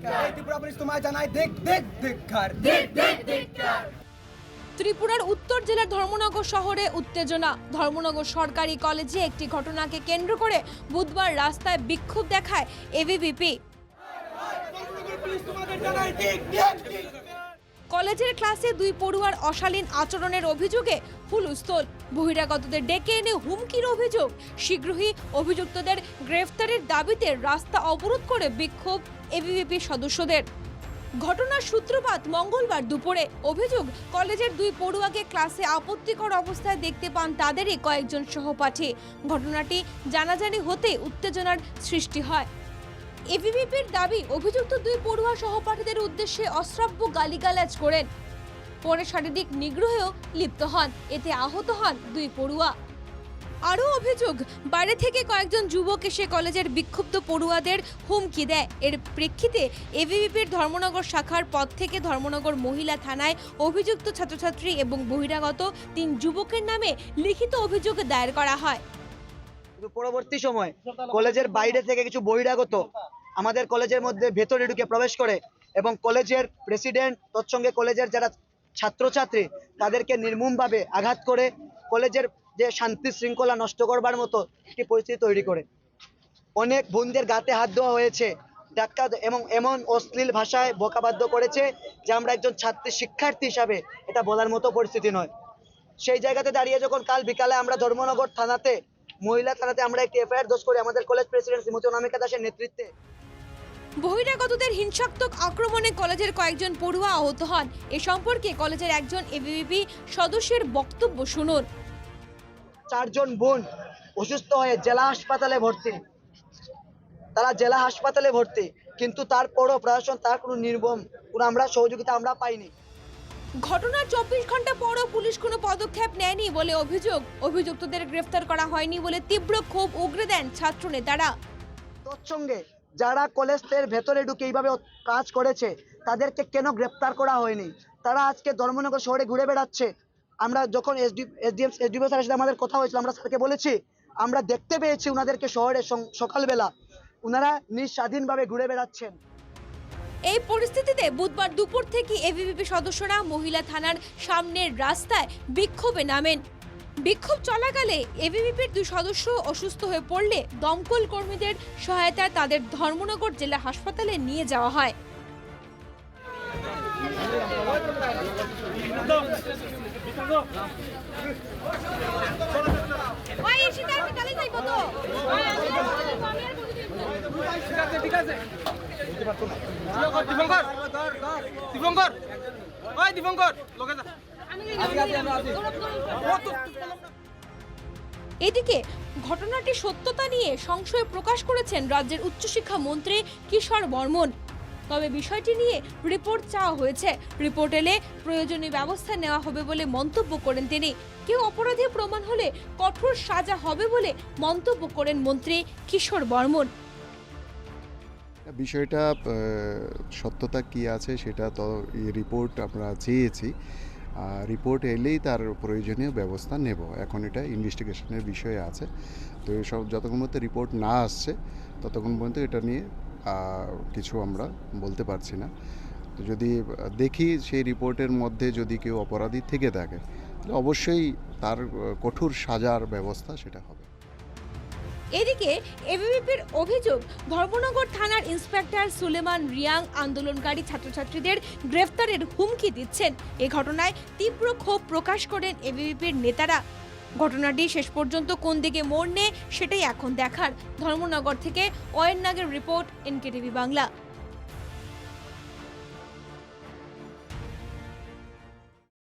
এই ত্রিপুরা পুলিশ তোমায় জানায় দেখ দেখ ধিক্কার ত্রিপুরার উত্তর জেলার ধর্মনগর শহরে উত্তেজনা। ধর্মনগর সরকারি কলেজে একটি ঘটনাকে কেন্দ্র করে বুধবার রাস্তায় বিক্ষোভ দেখায় এবিভিপি কলেজের ক্লাসে দুই পড়ুয়ার অশালীন আচরণের অভিযোগে হুলস্থল বহিরাগতদের ডেকে এনে হুমকির অভিযোগ। শীঘ্রই অভিযুক্তদের গ্রেফতারের দাবিতে রাস্তা অবরোধ করে বিক্ষোভ। এবিভিপি সদস্যদের। ঘটনার সূত্রপাত মঙ্গলবার দুপুরে। অভিযোগ, কলেজের দুই পড়ুয়াকে ক্লাসে আপত্তিকর অবস্থায় দেখতে পান তাদেরই কয়েকজন সহপাঠী। ঘটনাটি জানাজানি হতে উত্তেজনার সৃষ্টি হয়। এবিভিপির দাবি, অভিযুক্ত দুই পড়ুয়া সহপাঠীদের উদ্দেশ্যে অশ্রাব্য গালিগালাজ করেন। পরে শারীরিক নিগ্রহেও লিপ্ত হন। এতে আহত হন দুই পড়ুয়া। আরও অভিযোগ, বাইরে থেকে কয়েকজন যুবক এসে কলেজের বিক্ষুব্ধ পড়ুয়াদের হুমকি দেয়। এর প্রেক্ষিতে এবিভিপির ধর্মনগর শাখার পদ থেকে ধর্মনগর মহিলা থানায় অভিযুক্ত ছাত্রছাত্রী এবং বহিরাগত তিন যুবকের নামে লিখিত অভিযোগ দায়ের করা হয়। পরবর্তী সময় কলেজের বাইরে থেকে কিছু বহিরাগত আমাদের কলেজের মধ্যে ভেতরে ঢুকে প্রবেশ করে এবং কলেজের প্রেসিডেন্ট, তৎসঙ্গে কলেজের যারা ছাত্রছাত্রী, তাদেরকে নির্মমভাবে আঘাত করে কলেজের যে শান্তি শৃঙ্খলা নষ্ট করবার মতো একটি পরিস্থিতি তৈরি করে। অনেক বোনদের গাতে হাত দেওয়া হয়েছে ডাক্কা এবং এমন অশ্লীল ভাষায় বোকাবাধ্য করেছে যে আমরা একজন ছাত্রী শিক্ষার্থী হিসাবে এটা বলার মতো পরিস্থিতি নয়। সেই জায়গাতে দাঁড়িয়ে যখন কাল বিকালে আমরা ধর্মনগর থানাতে, মহিলা থানাতে আমরা একটি এফআইআর দোষ করি, আমাদের কলেজ প্রেসিডেন্ট শ্রীমতী অনামিকা দাসের নেতৃত্বে। বহিরাগতদের হিংসাত্মক আক্রমণে কলেজের কয়েকজন পড়ুয়া আহত হন। এ সম্পর্কে কলেজের একজন এবিভিপি সদস্যের বক্তব্য শুনুন। চারজন বোন অসুস্থ হয়ে জেলা হাসপাতালে ভর্তি। তারা জেলা হাসপাতালে ভর্তি কিন্তু তারপরও প্রশাসন তার কোনো নির্মম কোনো আমরা সহযোগিতা আমরা পাইনি। ঘটনার চব্বিশ ঘণ্টা পরও পুলিশ কোনো পদক্ষেপ নেয়নি বলে অভিযোগ। অভিযুক্তদের গ্রেফতার করা হয়নি বলে তীব্র ক্ষোভ উগরে দেন ছাত্র নেতারা তৎসঙ্গে যারা কলেজের ভেতরে ঢুকে এইভাবে কাজ করেছে তাদেরকে কেন গ্রেপ্তার করা হয়নি? তারা আজকে ধর্মনগর শহরে ঘুরে বেড়াচ্ছে। আমরা যখন এসডি এসডিএম এসডিও স্যারের সাথে আমাদের কথা হয়েছিল, আমরা স্যারকে বলেছি, আমরা দেখতে পেয়েছি ওনাদেরকে শহরে সকালবেলা। ওনারা নিঃস্বাধীনভাবে ঘুরে বেড়াচ্ছেন। এই পরিস্থিতিতে বুধবার দুপুর থেকে এবিভিপি সদস্যরা মহিলা থানার সামনের রাস্তায় বিক্ষোভে নামেন। বিক্ষোভ চলাকালে এবিভিপির দুই সদস্য অসুস্থ হয়ে পড়লে দমকল কর্মীদের সহায়তায় তাদের ধর্মনগর জেলা হাসপাতালে নিয়ে যাওয়া হয়। এদিকে ঘটনাটি সত্যতা নিয়ে সংশয় প্রকাশ করেছেন রাজ্যের উচ্চশিক্ষা মন্ত্রী কিশোর বর্মন। তবে বিষয়টি নিয়ে রিপোর্ট চাওয়া হয়েছে। রিপোর্ট এলে প্রয়োজনীয় ব্যবস্থা নেওয়া হবে বলে মন্তব্য করেন তিনি। কেউ অপরাধী প্রমাণ হলে কঠোর সাজা হবে বলে মন্তব্য করেন মন্ত্রী কিশোর বর্মন। বিষয়টা সত্যতা কি আছে সেটা তো রিপোর্ট আমরা চেয়েছি। রিপোর্ট এলেই তার প্রয়োজনীয় ব্যবস্থা নেব। এখন এটা ইনভেস্টিগেশনের বিষয়ে আছে। তো এসব যতক্ষণ পর্যন্ত রিপোর্ট না আসছে, ততক্ষণ পর্যন্ত এটা নিয়ে কিছু আমরা বলতে পারছি না। যদি দেখি সেই রিপোর্টের মধ্যে যদি কেউ অপরাধী থেকে থাকে, তাহলে অবশ্যই তার কঠোর সাজার ব্যবস্থা সেটা হবে। এদিকে এবিভিপির অভিযোগ, ধর্মনগর থানার ইন্সপেক্টর সুলেমান রিয়াং আন্দোলনকারী ছাত্রছাত্রীদের গ্রেফতারের হুমকি দিচ্ছেন। এ ঘটনায় তীব্র ক্ষোভ প্রকাশ করেন এবিভিপির নেতারা। ঘটনাটি শেষ পর্যন্ত কোন দিকে মোড় নেয় সেটাই এখন দেখার। ধর্মনগর থেকে অয়ন নাগের রিপোর্ট এনকেটিভি বাংলা।